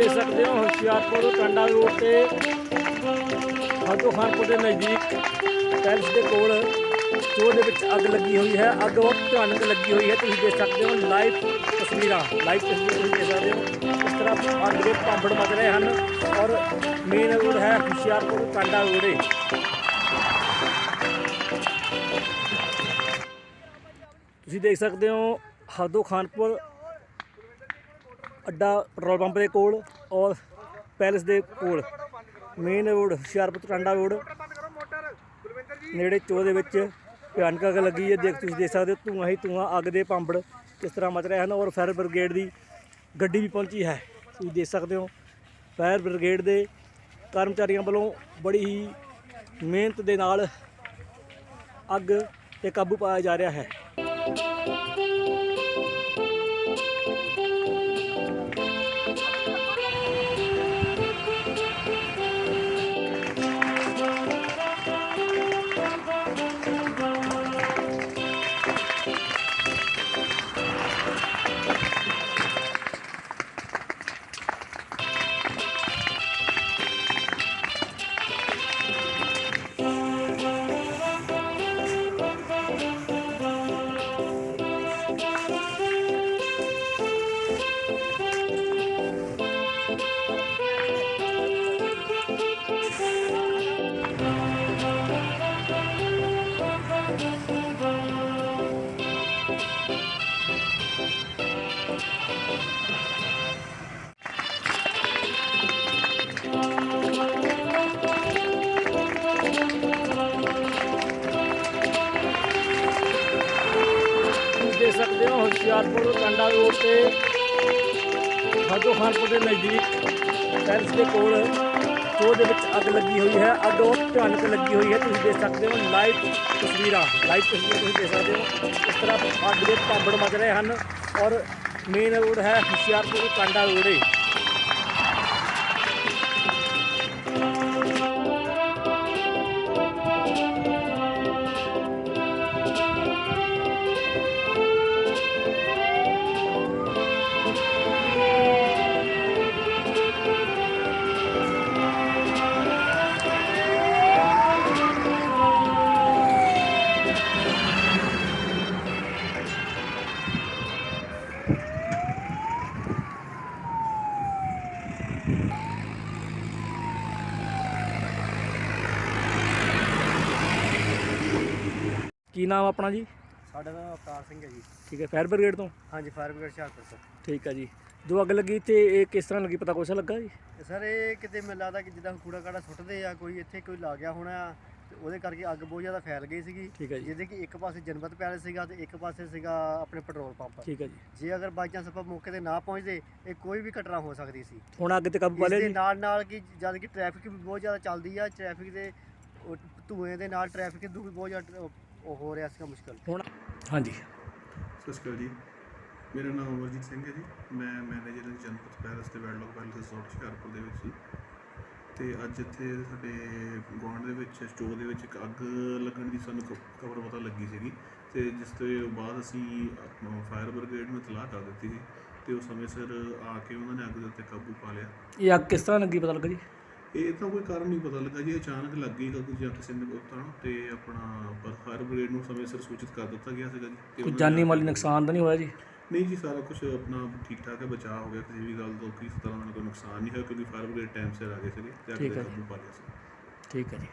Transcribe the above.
ਦੇਖ ਸਕਦੇ ਹੋ ਹੁਸ਼ਿਆਰਪੁਰ ਟਾਂਡਾ ਰੋਡ ਤੇ ਹਾਜੋ ਖਾਨਪੁਰ ਦੇ ਨਜ਼ਦੀਕ ਪੈਲਸ ਦੇ ਕੋਲ ਸਟੋਰ ਦੇ ਵਿੱਚ ਅੱਗ ਲੱਗੀ ਹੋਈ ਹੈ। ਅੱਗ ਬਹੁਤ ਭਿਆਨਕ ਲੱਗੀ ਹੋਈ ਹੈ। ਤੁਸੀਂ ਦੇਖ ਸਕਦੇ ਹੋ ਲਾਈਵ ਤਸਵੀਰਾਂ ਲਾਈਵ ਤਸਵੀਰਾਂ ਤੁਸੀਂ ਦੇਖ ਸਕਦੇ ਹੋ। ਇਸ ਤਰ੍ਹਾਂ ਅੱਗ ਦੇ ਭਾਂਬੜ ਮਚ ਰਹੇ ਹਨ ਔਰ ਮੇਨ ਰੋਡ ਹੈ ਹੁਸ਼ਿਆਰਪੁਰ ਟਾਂਡਾ ਰੋਡ ਤੁਸੀਂ ਦੇਖ ਸਕਦੇ ਹੋ ਹਾਦੋ ਖਾਨਪੁਰ ਅੱਡਾ ਪੈਟਰੋਲ ਪੰਪ ਦੇ ਕੋਲ ਔਰ ਪੈਲਸ ਦੇ ਕੋਲ। Main road, Hoshiarpur Tanda road. ਨੇੜੇ ਚੋ ਦੇ ਵਿੱਚ ਭਿਆਨਕ ਅੱਗ ਲੱਗੀ ਹੈ। ਦੇਖ ਤੁਸੀਂ ਦੇਖ ਸਕਦੇ ਹੋ, ਧੂੰਆਂ ਹੀ ਧੂੰਆਂ, ਅੱਗ ਦੇ ਭਾਂਬੜ ਕਿਸ ਤਰ੍ਹਾਂ ਮਚ ਰਹੇ ਹਨ ਔਰ ਫਾਇਰ ਬ੍ਰਿਗੇਡ ਦੀ ਗੱਡੀ ਵੀ ਪਹੁੰਚੀ ਹੈ। ਤੁਸੀਂ ਦੇਖ ਸਕਦੇ ਹੋ, ਫਾਇਰ ਬ੍ਰਿਗੇਡ ਦੇ ਕਰਮਚਾਰੀਆਂ ਵੱਲੋਂ ਬੜੀ ਹੀ ਮਿਹਨਤ ਦੇ ਨਾਲ ਅੱਗ ਤੇ ਕਾਬੂ ਪਾਇਆ ਜਾ ਰਿਹਾ ਹੈ। ਸਕਦੇ ਹੋ ਹੁਸ਼ਿਆਰਪੁਰ ਟਾਂਡਾ ਰੋਡ ਤੇ। ਹਾਜੋ ਖਾਨਪੁਰ ਦੇ ਨਜ਼ਦੀਕ ਪੈਲਸ ਦੇ ਕੋਲ ਸਟੋਰ ਦੇ ਵਿੱਚ ਅੱਗ ਲੱਗੀ ਹੋਈ ਹੈ। ਅੱਗ ਬਹੁਤ ਭਿਆਨਕ ਲੱਗੀ ਹੋਈ ਹੈ। ਤੁਸੀਂ ਦੇਖ ਸਕਦੇ ਹੋ ਲਾਈਵ ਤਸਵੀਰਾਂ। ਲਾਈਵ ਤਸਵੀਰਾਂ ਤੁਸੀਂ ਦੇਖ ਸਕਦੇ ਹੋ। ਇਸ ਤਰ੍ਹਾਂ ਅੱਗ ਦੇ ਭਾਂਬੜ ਮਚ ਰਹੇ ਹਨ ਔਰ ਮੇਨ ਰੋਡ ਹੈ ਹੁਸ਼ਿਆਰਪੁਰ ਟਾਂਡਾ ਰੋਡ ਕੀ ਨਾਮ ਆਪਣਾ ਜੀ? ਸਾਡਾ ਨਾਮ ਅਵਤਾਰ ਸਿੰਘ ਹੈ ਜੀ। ਠੀਕ ਹੈ ਫਾਇਰ ਬ੍ਰਿਗੇਡ ਤੋਂ? ਹਾਂਜੀ ਫਾਇਰ ਬ੍ਰਿਗੇਡ ਹੁਸ਼ਿਆਰਪੁਰ ਸਰ ਠੀਕ ਹੈ ਜੀ। ਜੋ ਅੱਗ ਲੱਗੀ ਤੇ ਇਹ ਕਿਸ ਤਰ੍ਹਾਂ ਲੱਗੀ ਪਤਾ ਕੁਛ ਲੱਗਾ ਜੀ? ਤੇ ਸਰ ਇਹ ਕਿਤੇ ਮੈਨੂੰ ਲੱਗਦਾ ਕਿ ਜਿੱਦਾਂ ਕੂੜਾ ਕਾੜਾ ਸੁੱਟਦੇ ਆ ਕੋਈ ਇੱਥੇ ਕੋਈ ਲਾ ਗਿਆ ਹੋਣਾ ਤੇ ਉਹਦੇ ਕਰਕੇ ਅੱਗ ਬਹੁਤ ਜ਼ਿਆਦਾ ਫੈਲ ਗਈ ਸੀਗੀ। ਠੀਕ ਹੈ ਜੀ। ਜਿਹਦੇ ਕਿ ਇੱਕ ਪਾਸੇ ਜਨਮਤ ਪੈਲਸ ਸੀਗਾ ਤੇ ਇੱਕ ਪਾਸੇ ਸੀਗਾ ਆਪਣੇ ਪੈਟਰੋਲ ਪੰਪ। ਠੀਕ ਹੈ ਜੀ। ਜੇ ਅਗਰ ਬਾਈ ਚਾਂਸ ਆਪਾਂ ਮੌਕੇ ਤੇ ਨਾ ਪਹੁੰਚਦੇ ਇਹ ਕੋਈ ਵੀ ਘਟਨਾ ਹੋ ਸਕਦੀ ਸੀ। ਹੁਣ ਅੱਗ ਤੇ ਕਾਬੂ ਪਾ ਇਸ ਲਿਆ ਦੇ ਜੀ ਨਾਲ ਨਾਲ ਕਿ ਜਦ ਕਿ ਟ੍ਰੈਫਿਕ ਵੀ ਬਹੁਤ ਜ਼ਿਆਦਾ ਚੱਲਦੀ ਆ ਟ੍ਰੈਫਿਕ ਦੇ ਉਹ ਧੂਏ ਦੇ ਨਾਲ ਟ੍ਰੈਫਿਕ ਨੂੰ ਵੀ ਬਹੁਤ ਜ਼ਿਆਦਾ ਉਹ- ਹੋ ਰਿਹਾ ਸੀਗਾ ਮੁਸ਼ਕਲ। ਹੁਣ ਹਾਂਜੀ। ਸਤਿ ਸ਼੍ਰੀ ਅਕਾਲ ਜੀ। ਮੇਰਾ ਨਾਮ ਅਮਰਜੀਤ ਸਿੰਘ ਹੈ ਜੀ। ਮੈਂ ਮੈਨੇਜਰ ਹਾਂ ਜਨਪਤ ਪੈਲਸ ਤੇ ਵੈਡਲੌਕ ਪੈਲਸ ਰਿਸੋਰਟ ਹੁਸ਼ਿਆਰਪੁਰ ਦੇ ਵਿੱਚ ਜੀ। ਤੇ ਅੱਜ ਇੱਥੇ ਸਾਡੇ ਗੁਆਂਢ ਦੇ ਵਿੱਚ ਸਟੋਰ ਦੇ ਵਿੱਚ ਇੱਕ ਅੱਗ ਲੱਗਣ ਦੀ ਸਾਨੂੰ ਖਬਰ ਪਤਾ ਲੱਗੀ ਸੀਗੀ। ਤੇ ਜਿਸ ਤੋਂ ਬਾਅਦ ਅਸੀਂ ਫਾਇਰ ਬ੍ਰਿਗੇਡ ਨੂੰ ਇਤਲਾਹ ਕਰ ਦਿੱਤੀ ਸੀ। ਤੇ ਉਹ ਸਮੇਂ ਸਿਰ ਆ ਕੇ ਉਹਨਾਂ ਨੇ ਅੱਗ ਦੇ ਉੱਤੇ ਕਾਬੂ ਪਾ ਲਿਆ। ਇਹ ਅੱਗ ਕਿਸ ਤਰ੍ਹਾਂ ਲੱਗੀ ਪਤਾ ਲੱਗਾ ਜੀ? ਇਹ ਤਾਂ ਕੋਈ ਕਾਰਨ ਨਹੀਂ ਪਤਾ ਲੱਗਾ ਜੀ ਅਚਾਨਕ ਲੱਗ ਗਈ ਕਿ ਜਾਂ ਕਿਸੇ ਨੇ ਉੱਤਾਂ ਤੇ ਆਪਣਾ ਪਰ ਫਾਇਰ ਬ੍ਰਿਗੇਡ ਨੂੰ ਸਮੇਂ ਸਿਰ ਸੂਚਿਤ ਕਰ ਦਿੱਤਾ ਗਿਆ ਸੀਗਾ ਜੀ। ਤੇ ਕੋਈ ਉਹਨਾਂ ਨੇ ਜਾਨੀ ਮਾਲੀ ਨੁਕਸਾਨ ਤਾਂ ਨਹੀਂ ਹੋਇਆ ਜੀ? ਨਹੀਂ ਜੀ ਸਾਰਾ ਕੁਝ ਆਪਣਾ ਠੀਕ ਠਾਕ ਹੈ ਬਚਾਅ ਹੋ ਗਿਆ ਕਿਸੇ ਵੀ ਗੱਲ ਤੋਂ ਕਿਸੇ ਤਰ੍ਹਾਂ ਦਾ ਕੋਈ ਨੁਕਸਾਨ ਨਹੀਂ ਹੋਇਆ ਕਿਉਂਕਿ ਫਾਇਰ ਬ੍ਰਿਗੇਡ ਟਾਈਮ ਸਿਰ ਆ ਗਏ ਸੀਗੇ ਤੇ ਅੱਗ ਠੀਕ ਹੈ। ਕਾਬੂ ਪਾ ਲਿਆ ਸੀ। ਠੀਕ ਹੈ ਜੀ।